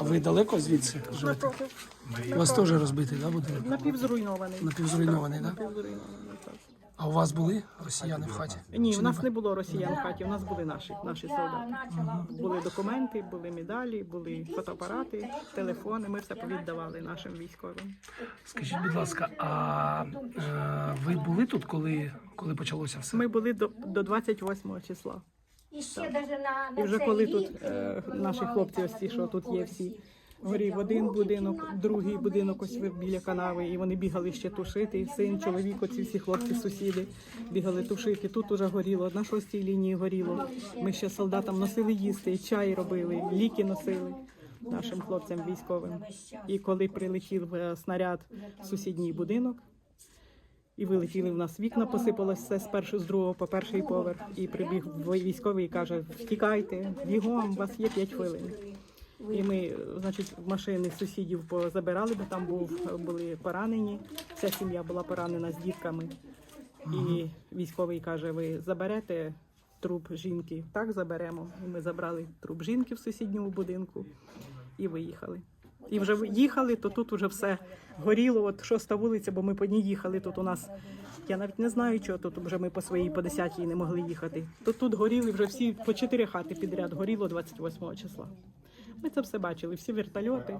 А ви далеко звідси живете? У вас теж розбитий, да, будинок? Напівзруйнований. Напівзруйнований, да? Напівзруйнований, так. А у вас були росіяни в хаті? Ні, в нас не було росіян в хаті, у нас були наші, наші солдати. Були документи, були медалі, були фотоапарати, телефони. Ми все повіддавали нашим військовим. Скажіть, будь ласка, а е, ви були тут, коли, коли почалося все? Ми були до, до 28 числа. І ще даже на, на І вже цей коли рік, тут е, наші хлопці, ось ті, що тут є всі. Горів один будинок, другий будинок ось ви- біля канави, і вони бігали ще тушити. Син, чоловік, оці всі хлопці, сусіди бігали тушити. Тут уже горіло, на шостій лінії горіло. Ми ще солдатам носили їсти, чай робили, ліки носили нашим хлопцям військовим. І коли прилетів е, снаряд в сусідній будинок, і вилетіли в нас вікна, посипалось все з першого, з другого по перший поверх. І прибіг військовий і каже: втікайте, бігом, у вас є 5 хвилин. І ми, значить, машини сусідів позабирали, бо там був, були поранені. Вся сім'я була поранена з дітками. І військовий каже: ви заберете труп жінки? Так, заберемо. І ми забрали труп жінки в сусідньому будинку і виїхали. І вже їхали, то тут вже все горіло. От шоста вулиця, бо ми по ній їхали. Тут у нас я навіть не знаю, чого тут вже ми по своїй по 10 не могли їхати. То тут горіли вже всі по чотири хати підряд горіло 28 числа. Ми це все бачили, всі вертольоти,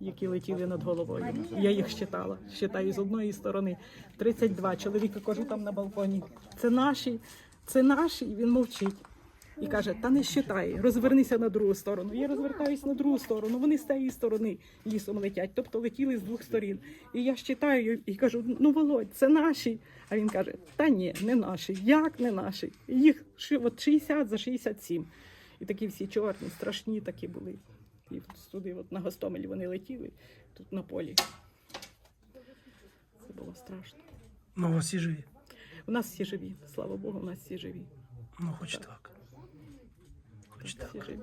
які летіли над головою. Я їх щитала. Щитаю з одної сторони 32 чоловіка кажу там на балконі. Це наші, це наші. Він мовчить. І каже, та не щитай, розвернися на другу сторону. Я розвертаюсь на другу сторону, вони з тієї сторони лісом летять, тобто летіли з двох сторін. І я щитаю і кажу: ну Володь, це наші. А він каже: Та ні, не наші. Як не наші? Їх от 60 за 67. І такі всі чорні, страшні такі були. І туди, от на Гостомелі вони летіли, тут на полі. Це було страшно. Ну, у вас всі живі? У нас всі живі, слава Богу, у нас всі живі. Ну, хоч так. Так. Всі живі.